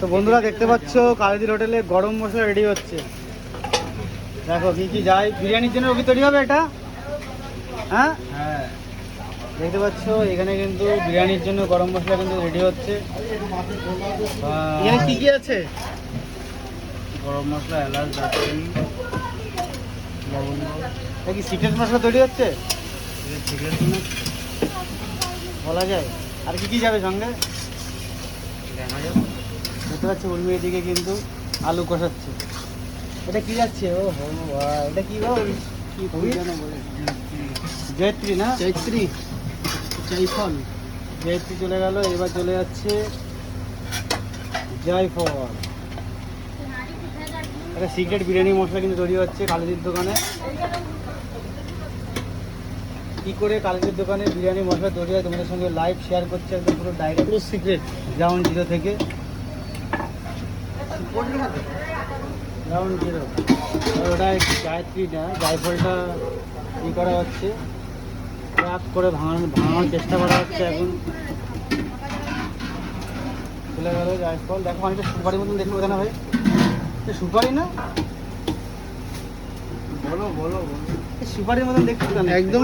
তো বন্ধুরা দেখতে পাচ্ছ কালিদির হোটেলে গরম মশলা রেডি হচ্ছে। দেখো কি কি যায়। বিরিয়ানির জন্য রবি তৈরি হবে এটা? হ্যাঁ? হ্যাঁ। দেখতে পাচ্ছ এখানে কিন্তু বিরিয়ানির জন্য গরম মশলা কিন্তু রেডি হচ্ছে। এখানে কি কি আছে? গরম মশলা এলাচ দারচিনি লবঙ্গ কি সিক্রেট মশলা তৈরি হচ্ছে? বলা যায়। আর কি কি যাবে সঙ্গে? দেখা যাবে দেখতে পাচ্ছি উর্মি এদিকে কিন্তু আলু কষাচ্ছে। এটা কি যাচ্ছে? ও এটা কি জয়ত্রী না? চৈত্রী চাইফল জয়ত্রী চলে গেল এবার চলে যাচ্ছে জয়ফল। একটা সিক্রেট বিরিয়ানি মশলা কিন্তু তৈরি হচ্ছে কালিদির দোকানে। কি করে কালিদির দোকানে বিরিয়ানি মশলা তৈরি হয় তোমাদের সঙ্গে লাইভ শেয়ার করছে একদম পুরো ডাইরেক্ট পুরো সিক্রেট গ্রাউন্ড জিরো থেকে। গ্রাউন্ড জিরো ওটা গায়ত্রী না জায়ফলটা ই করা হচ্ছে। রাত করে ভাঙানো ভাঙানোর চেষ্টা করা হচ্ছে এখন। চলে গেল জায়ফল। দেখো অনেকটা সুপারি মতন দেখতে পাবে না ভাই সুপারি না? বলো বলো সুপারির মতন দেখতে একদম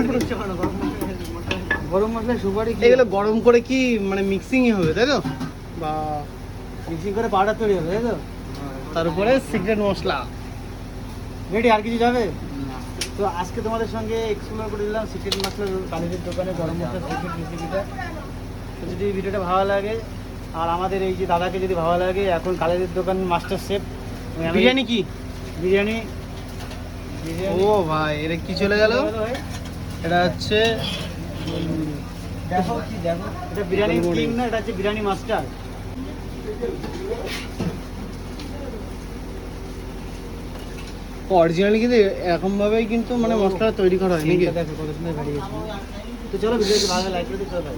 গরম মশলা সুপারি এগুলো গরম করে কি মানে মিক্সিংই হবে তাই তো? বা মিক্সিং করে পাউডার তৈরি হবে তাই তো? তার উপরে সিক্রেট মশলা। রেডি আর কিছু যাবে? তো আজকে তোমাদের সঙ্গে এক্সপ্লোর করে দিলাম সিক্রেট মশলা কালিদের দোকানে গরম মশলা সিক্রেট রেসিপিটা তো যদি ভিডিওটা ভালো লাগে আর আমাদের এই যে দাদাকে যদি ভালো লাগে এখন কালিদের দোকান মাস্টার শেফ বিরিয়ানি কি? বিরিয়ানি। ও ভাই এটা কি চলে গেল? এটা হচ্ছে দেখো কি দেখো। এটা বিরিয়ানি না এটা হচ্ছে বিরিয়ানি মাস্টার অরিজিনালি কিন্তু এরকম ভাবেই কিন্তু মানে মশলা তৈরি করা হয় নাকি? তো চলো ভিডিওটি ভালো লাইক করে চলো।